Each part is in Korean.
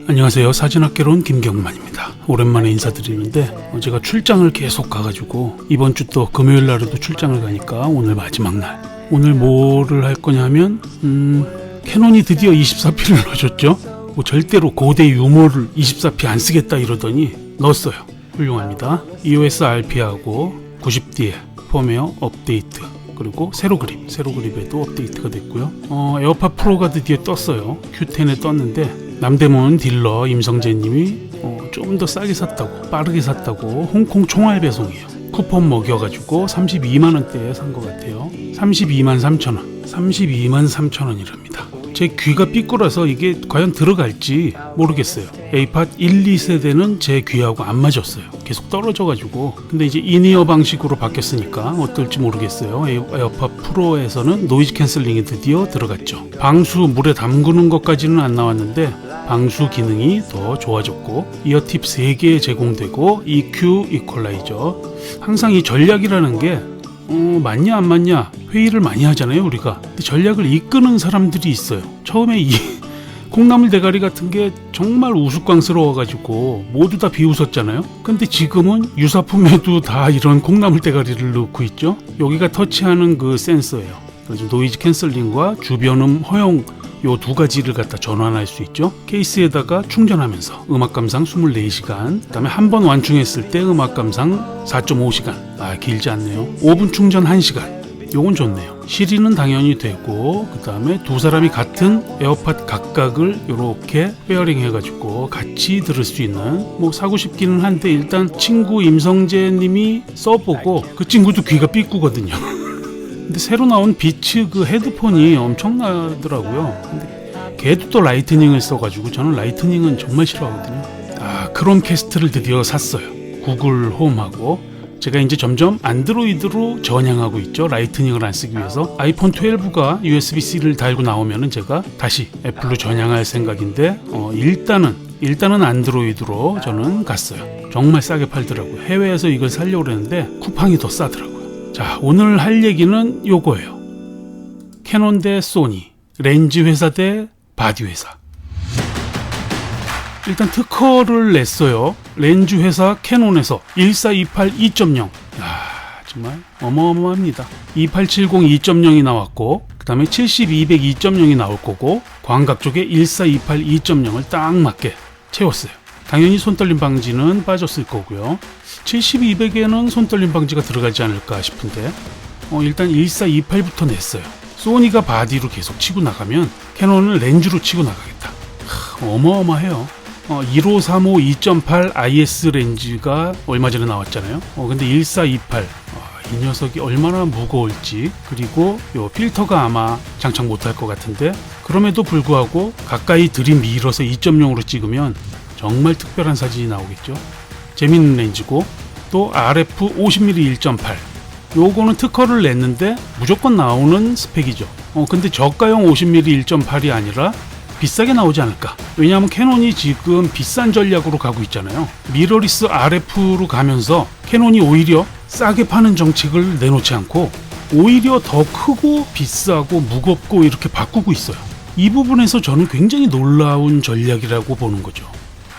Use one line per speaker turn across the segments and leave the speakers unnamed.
안녕하세요. 사진학개론 김경만입니다. 오랜만에 인사드리는데 어, 제가 출장을 계속 가가지고 이번 주 또 금요일 날에도 출장을 가니까 오늘 마지막 날. 오늘 뭐를 할 거냐면 음, 캐논이 드디어 24P를 넣어줬죠. 뭐 절대로 고대 유머를 24P 안 쓰겠다 이러더니 넣었어요. 훌륭합니다. EOS RP하고 90D에 펌웨어 업데이트 그리고 세로 그립, 세로 그립에도 업데이트가 됐고요. 어, 에어팟 프로가 드디어 떴어요. Q10에 떴는데 남대문 딜러 임성재님이 어, 좀 더 싸게 샀다고, 빠르게 샀다고 홍콩 총알 배송이에요. 쿠폰 먹여가지고 32만 원대에 산 것 같아요. 32만 3천 원, 32만 3천 원이랍니다. 제 귀가 삐꾸라서 이게 과연 들어갈지 모르겠어요. 에이팟 1, 2세대는 제 귀하고 안 맞았어요. 계속 떨어져가지고. 근데 이제 인이어 방식으로 바뀌었으니까 어떨지 모르겠어요. 에어- 에어팟 프로에서는 노이즈 캔슬링이 드디어 들어갔죠. 방수 물에 담그는 것까지는 안 나왔는데 방수 기능이 더 좋아졌고 이어팁 3개 제공되고 EQ 이퀄라이저 항상 이 전략이라는 게 어, 맞냐 안 맞냐 회의를 많이 하잖아요 우리가. 근데 전략을 이끄는 사람들이 있어요. 처음에 이 콩나물 대가리 같은 게 정말 우스꽝스러워 가지고 모두 다 비웃었잖아요. 근데 지금은 유사품에도 다 이런 콩나물 대가리를 넣고 있죠. 여기가 터치하는 그 센서예요 노이즈 캔슬링과 주변음 허용 요 두 가지를 갖다 전환할 수 있죠. 케이스에다가 충전하면서 음악 감상 24시간, 그다음에 한 번 완충했을 때 음악 감상 4.5시간. 아, 길지 않네요. 5분 충전 1시간. 요건 좋네요. 시리는 당연히 되고 그다음에 두 사람이 같은 에어팟 각각을 이렇게 페어링 해가지고 같이 들을 수 있는 뭐 사고 싶기는 한데 일단 친구 임성재 님이 써보고 그 친구도 귀가 삐꾸거든요. 근데 새로 나온 비츠 그 헤드폰이 엄청나더라고요. 근데 걔도 또 라이트닝을 써가지고 저는 라이트닝은 정말 싫어하거든요. 아 크롬캐스트를 드디어 샀어요. 구글 홈하고 제가 이제 점점 안드로이드로 전향하고 있죠. 라이트닝을 안 쓰기 위해서 아이폰 12가 USB-C를 달고 나오면은 제가 다시 애플로 전향할 생각인데 어, 일단은 일단은 안드로이드로 저는 갔어요. 정말 싸게 팔더라고요. 해외에서 이걸 살려고 그랬는데 쿠팡이 더 싸더라고요. 자, 오늘 할 얘기는 요거예요. 캐논 대 소니, 렌즈 회사 대 바디 회사. 일단 특허를 냈어요. 렌즈 회사 캐논에서 1428 2.0. 야, 정말 어마어마합니다. 2870 2.0이 나왔고, 그 다음에 70 200 2.0이 나올 거고, 광각 쪽에 1428 2.0을 딱 맞게 채웠어요. 당연히 손떨림 방지는 빠졌을 거고요. 70 200에는 손떨림 방지가 들어가지 않을까 싶은데, 어, 일단 1428부터 냈어요. 소니가 바디로 계속 치고 나가면 캐논은 렌즈로 치고 나가겠다. 하, 어마어마해요. 어, 1535 2.8 IS 렌즈가 얼마 전에 나왔잖아요. 어, 근데 1428. 어, 이 녀석이 얼마나 무거울지 그리고 요 필터가 아마 장착 못할 것 같은데 그럼에도 불구하고 가까이 들이밀어서 2.0으로 찍으면 정말 특별한 사진이 나오겠죠. 재밌는 렌즈고 또 RF 50mm 1.8 요거는 특허를 냈는데 무조건 나오는 스펙이죠. 어 근데 저가형 50mm 1.8이 아니라 비싸게 나오지 않을까? 왜냐하면 캐논이 지금 비싼 전략으로 가고 있잖아요. 미러리스 RF로 가면서 캐논이 오히려 싸게 파는 정책을 내놓지 않고 오히려 더 크고 비싸고 무겁고 이렇게 바꾸고 있어요. 이 부분에서 저는 굉장히 놀라운 전략이라고 보는 거죠.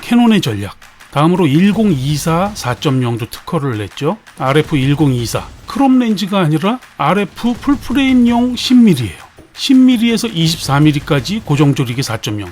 캐논의 전략. 다음으로 1024 4.0도 특허를 냈죠. RF 1024 크롬 렌즈가 아니라 RF 풀프레임용 10mm예요. 10mm에서 24mm까지 고정 조리개 4.0.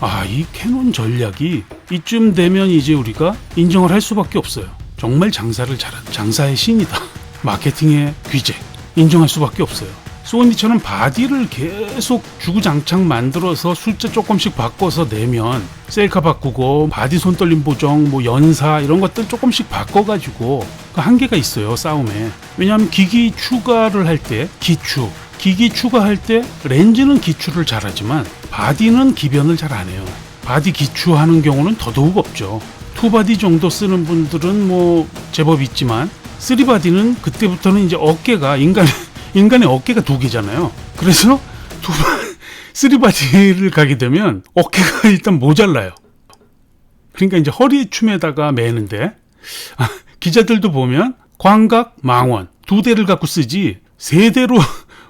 아, 이 캐논 전략이 이쯤 되면 이제 우리가 인정을 할 수밖에 없어요. 정말 장사를 잘한 장사의 신이다. 마케팅의 귀재 인정할 수밖에 없어요. 소니처럼 바디를 계속 주구장창 만들어서 숫자 조금씩 바꿔서 내면 셀카 바꾸고 바디 손떨림 보정 뭐 연사 이런 것들 조금씩 바꿔가지고 그 한계가 있어요 싸움에. 왜냐하면 기기 추가를 할 때 기추 기기 추가할 때 렌즈는 기추를 잘하지만 바디는 기변을 잘 안 해요. 바디 기추하는 경우는 더더욱 없죠. 투바디 정도 쓰는 분들은 뭐 제법 있지만 쓰리바디는 그때부터는 이제 어깨가 인간 인간의 어깨가 두 개잖아요. 그래서 두 쓰리바디를 가게 되면 어깨가 일단 모자라요. 그러니까 이제 허리 춤에다가 매는데 아, 기자들도 보면 광각 망원 두 대를 갖고 쓰지 세 대로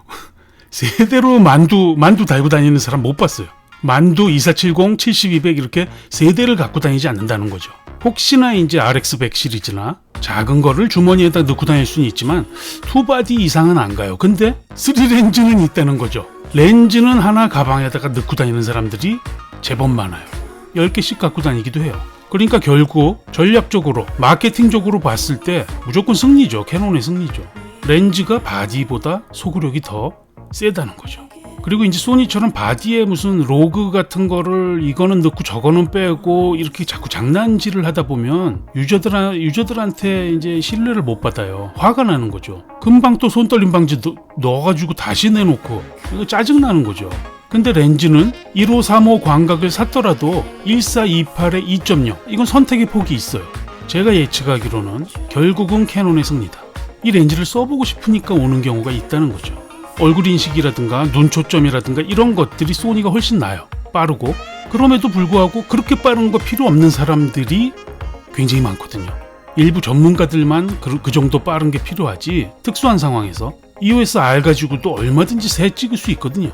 세 대로 만두 만두 달고 다니는 사람 못 봤어요. 만두 2470, 7200 이렇게 세 대를 갖고 다니지 않는다는 거죠. 혹시나 이제 RX100 시리즈나 작은 거를 주머니에다 넣고 다닐 수는 있지만 투바디 이상은 안 가요. 근데 3렌즈는 있다는 거죠. 렌즈는 하나 가방에다가 넣고 다니는 사람들이 제법 많아요. 10개씩 갖고 다니기도 해요. 그러니까 결국 전략적으로 마케팅적으로 봤을 때 무조건 승리죠. 캐논의 승리죠. 렌즈가 바디보다 소구력이 더 세다는 거죠. 그리고 이제 소니처럼 바디에 무슨 로그 같은 거를 이거는 넣고 저거는 빼고 이렇게 자꾸 장난질을 하다 보면 유저들 유저들한테 이제 신뢰를 못 받아요. 화가 나는 거죠. 금방 또 손떨림 방지 넣- 넣어가지고 다시 내놓고 이거 짜증 나는 거죠. 근데 렌즈는 1535 광각을 샀더라도 1428에 2.0 이건 선택의 폭이 있어요. 제가 예측하기로는 결국은 캐논의 승리다. 이 렌즈를 써보고 싶으니까 오는 경우가 있다는 거죠. 얼굴 인식이라든가 눈 초점이라든가 이런 것들이 소니가 훨씬 나아요. 빠르고 그럼에도 불구하고 그렇게 빠른 거 필요 없는 사람들이 굉장히 많거든요. 일부 전문가들만 그, 그 정도 빠른 게 필요하지 특수한 상황에서 EOS R 가지고도 얼마든지 새 찍을 수 있거든요.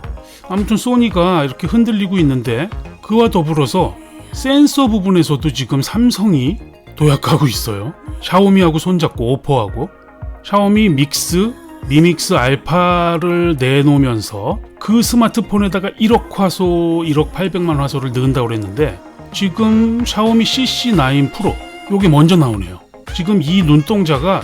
아무튼 소니가 이렇게 흔들리고 있는데 그와 더불어서 센서 부분에서도 지금 삼성이 도약하고 있어요. 샤오미하고 손잡고 오퍼하고 샤오미 믹스 미믹스 알파를 내놓으면서 그 스마트폰에다가 1억 화소, 1억 800만 화소를 넣은다고 그랬는데 지금 샤오미 CC9 프로 요게 먼저 나오네요. 지금 이 눈동자가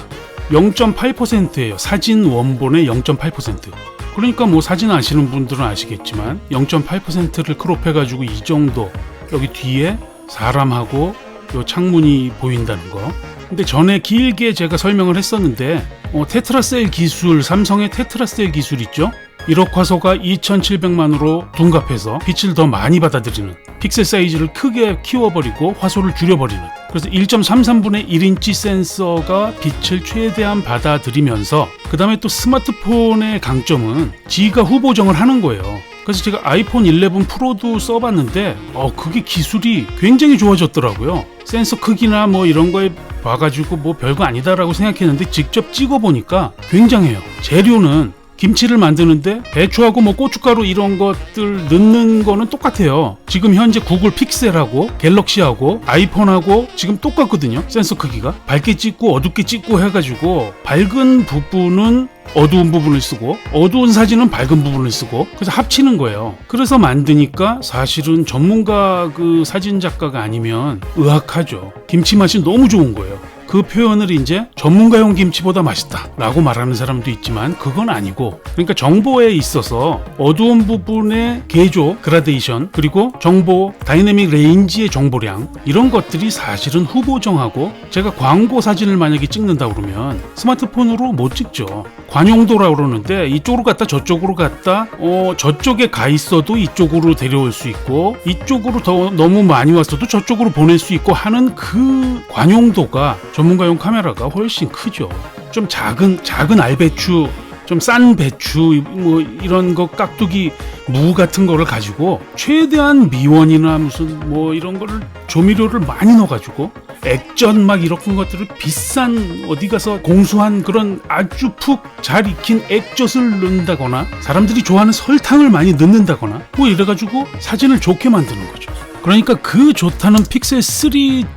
0.8%예요. 사진 원본의 0.8%. 그러니까 뭐 사진 아시는 분들은 아시겠지만 0.8%를 크롭해 가지고 이 정도 여기 뒤에 사람하고 요 창문이 보인다는 거. 근데 전에 길게 제가 설명을 했었는데 어, 테트라셀 기술 삼성의 테트라셀 기술 있죠? 1억 화소가 2700만으로 둔갑해서 빛을 더 많이 받아들이는 픽셀 사이즈를 크게 키워버리고 화소를 줄여버리는 그래서 1.33분의 1인치 센서가 빛을 최대한 받아들이면서 그 다음에 또 스마트폰의 강점은 지가 후보정을 하는 거예요. 그래서 제가 아이폰 11 프로도 써봤는데 어 그게 기술이 굉장히 좋아졌더라고요. 센서 크기나 뭐 이런 거에 봐가지고 뭐 별거 아니다라고 생각했는데 직접 찍어보니까 굉장해요. 재료는 김치를 만드는데 배추하고 뭐 고춧가루 이런 것들 넣는 거는 똑같아요. 지금 현재 구글 픽셀하고 갤럭시하고 아이폰하고 지금 똑같거든요. 센서 크기가 밝게 찍고 어둡게 찍고 해가지고 밝은 부분은 어두운 부분을 쓰고 어두운 사진은 밝은 부분을 쓰고 그래서 합치는 거예요. 그래서 만드니까 사실은 전문가 그 사진 작가가 아니면 의학하죠. 김치 맛이 너무 좋은 거예요. 그 표현을 이제 전문가용 김치보다 맛있다 라고 말하는 사람도 있지만 그건 아니고 그러니까 정보에 있어서 어두운 부분의 개조 그라데이션 그리고 정보 다이내믹 레인지의 정보량 이런 것들이 사실은 후보정하고 제가 광고 사진을 만약에 찍는다 그러면 스마트폰으로 못 찍죠. 관용도라 그러는데 이쪽으로 갔다 저쪽으로 갔다 어 저쪽에 가 있어도 이쪽으로 데려올 수 있고 이쪽으로 더 너무 많이 왔어도 저쪽으로 보낼 수 있고 하는 그 관용도가 전문가용 카메라가 훨씬 크죠. 좀 작은 작은 알배추, 좀 싼 배추 뭐 이런 거 깍두기 무 같은 거를 가지고 최대한 미원이나 무슨 뭐 이런 거를 조미료를 많이 넣어 가지고 액젓 막 이런 것들을 비싼 어디 가서 공수한 그런 아주 푹 잘 익힌 액젓을 넣는다거나 사람들이 좋아하는 설탕을 많이 넣는다거나 뭐 이래 가지고 사진을 좋게 만드는 거죠. 그러니까 그 좋다는 픽셀 3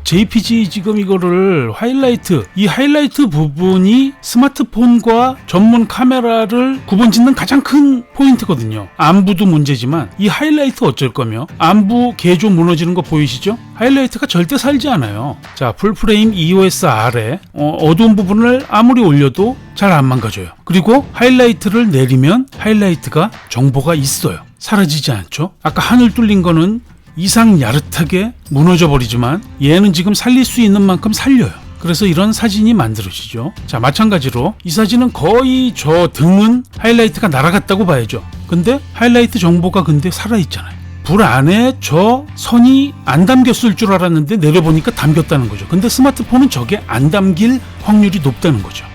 JPG 지금 이거를 하이라이트 이 하이라이트 부분이 스마트폰과 전문 카메라를 구분 짓는 가장 큰 포인트거든요. 안부도 문제지만 이 하이라이트 어쩔 거며 안부 개조 무너지는 거 보이시죠? 하이라이트가 절대 살지 않아요. 자 풀프레임 EOS R에 어, 어두운 부분을 아무리 올려도 잘 안 망가져요. 그리고 하이라이트를 내리면 하이라이트가 정보가 있어요. 사라지지 않죠? 아까 하늘 뚫린 거는 이상 야릇하게 무너져 버리지만 얘는 지금 살릴 수 있는 만큼 살려요. 그래서 이런 사진이 만들어지죠. 자, 마찬가지로 이 사진은 거의 저 등은 하이라이트가 날아갔다고 봐야죠. 근데 하이라이트 정보가 근데 살아있잖아요. 불 안에 저 선이 안 담겼을 줄 알았는데 내려보니까 담겼다는 거죠. 근데 스마트폰은 저게 안 담길 확률이 높다는 거죠.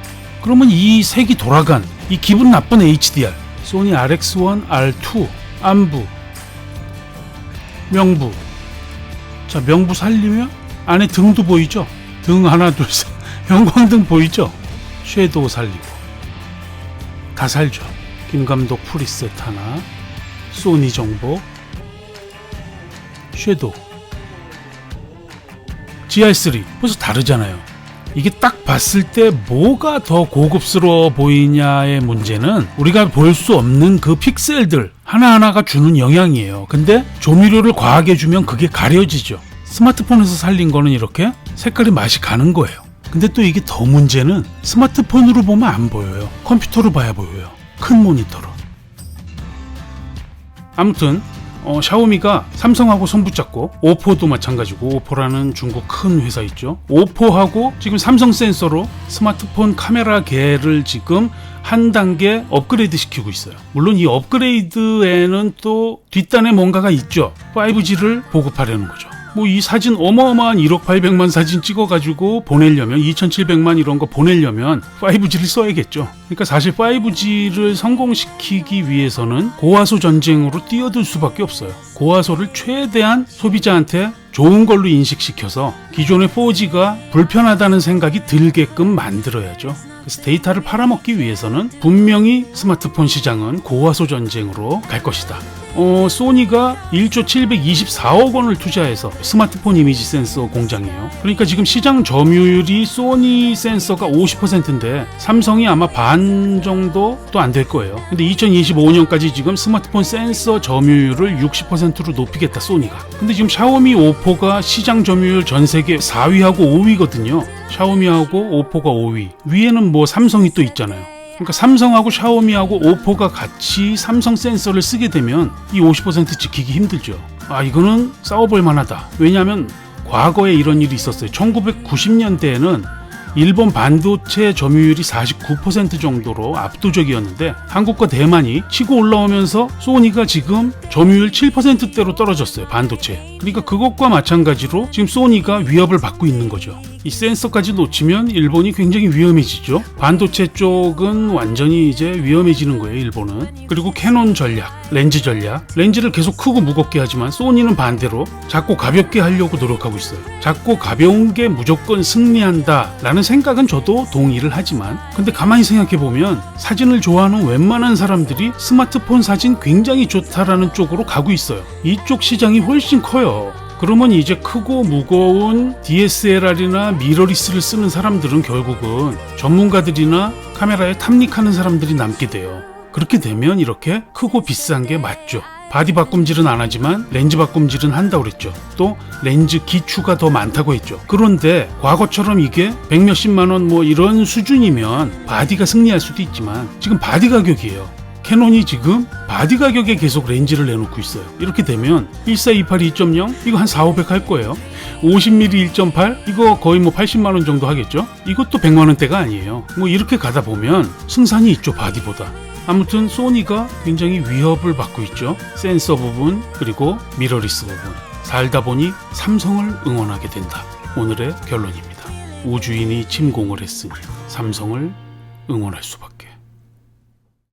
그러면 이 색이 돌아간 이 기분 나쁜 HDR, 소니 RX1, R2, 안부, 명부. 자, 명부 살리면 안에 등도 보이죠? 등 하나, 둘, 셋. 형광등 보이죠? 섀도우 살리고. 다 살죠. 김감독 프리셋 하나, 소니 정보. 섀도우 GR3 벌써 다르잖아요. 이게 딱 봤을 때 뭐가 더 고급스러워 보이냐의 문제는 우리가 볼 수 없는 그 픽셀들 하나하나가 주는 영향이에요. 근데 조미료를 과하게 주면 그게 가려지죠. 스마트폰에서 살린 거는 이렇게 색깔이 맛이 가는 거예요. 근데 또 이게 더 문제는 스마트폰으로 보면 안 보여요. 컴퓨터로 봐야 보여요. 큰 모니터로. 아무튼 어, 샤오미가 삼성하고 손붙잡고 오포도 마찬가지고 오포라는 중국 큰 회사 있죠. 오포하고 지금 삼성 센서로 스마트폰 카메라계를 지금 한 단계 업그레이드 시키고 있어요. 물론 이 업그레이드에는 또 뒷단에 뭔가가 있죠. 5G를 보급하려는 거죠. 뭐 이 사진 어마어마한 1억 800만 사진 찍어가지고 보내려면 2700만 이런 거 보내려면 5G를 써야겠죠. 그러니까 사실 5G를 성공시키기 위해서는 고화소 전쟁으로 뛰어들 수밖에 없어요. 고화소를 최대한 소비자한테 좋은 걸로 인식시켜서 기존의 4G가 불편하다는 생각이 들게끔 만들어야죠. 그래서 데이터를 팔아먹기 위해서는 분명히 스마트폰 시장은 고화소 전쟁으로 갈 것이다. 어, 소니가 1조 724억 원을 투자해서 스마트폰 이미지 센서 공장이에요. 그러니까 지금 시장 점유율이 소니 센서가 50%인데 삼성이 아마 반 정도도 안될 거예요. 근데 2025년까지 지금 스마트폰 센서 점유율을 60%로 높이겠다 소니가. 근데 지금 샤오미, 오포가 시장 점유율 전 세계 4위하고 5위거든요. 샤오미하고 오포가 5위. 위에는 뭐 삼성이 또 있잖아요. 그러니까 삼성하고 샤오미하고 오포가 같이 삼성 센서를 쓰게 되면 이 50% 지키기 힘들죠. 아 이거는 싸워볼 만하다. 왜냐하면 과거에 이런 일이 있었어요. 1990년대에는 일본 반도체 점유율이 49% 정도로 압도적이었는데 한국과 대만이 치고 올라오면서 소니가 지금 점유율 7%대로 떨어졌어요. 반도체. 그러니까 그것과 마찬가지로 지금 소니가 위협을 받고 있는 거죠. 이 센서까지 놓치면 일본이 굉장히 위험해지죠. 반도체 쪽은 완전히 이제 위험해지는 거예요, 일본은. 그리고 캐논 전략, 렌즈 전략. 렌즈를 계속 크고 무겁게 하지만 소니는 반대로 작고 가볍게 하려고 노력하고 있어요. 작고 가벼운 게 무조건 승리한다라는 생각은 저도 동의를 하지만 근데 가만히 생각해 보면 사진을 좋아하는 웬만한 사람들이 스마트폰 사진 굉장히 좋다라는 쪽으로 가고 있어요. 이쪽 시장이 훨씬 커요. 그러면 이제 크고 무거운 DSLR이나 미러리스를 쓰는 사람들은 결국은 전문가들이나 카메라에 탐닉하는 사람들이 남게 돼요. 그렇게 되면 이렇게 크고 비싼 게 맞죠. 바디 바꿈질은 안 하지만 렌즈 바꿈질은 한다고 그랬죠. 또 렌즈 기추가 더 많다고 했죠. 그런데 과거처럼 이게 백 몇십만 원 뭐 이런 수준이면 바디가 승리할 수도 있지만 지금 바디 가격이에요. 캐논이 지금 바디 가격에 계속 렌즈를 내놓고 있어요. 이렇게 되면 1428 2.0 이거 한 4, 500 할 거예요. 50mm 1.8 이거 거의 뭐 80만 원 정도 하겠죠. 이것도 100만 원대가 아니에요. 뭐 이렇게 가다 보면 승산이 있죠 바디보다. 아무튼 소니가 굉장히 위협을 받고 있죠. 센서 부분 그리고 미러리스 부분. 살다 보니 삼성을 응원하게 된다. 오늘의 결론입니다. 우주인이 침공을 했으니 삼성을 응원할 수밖에.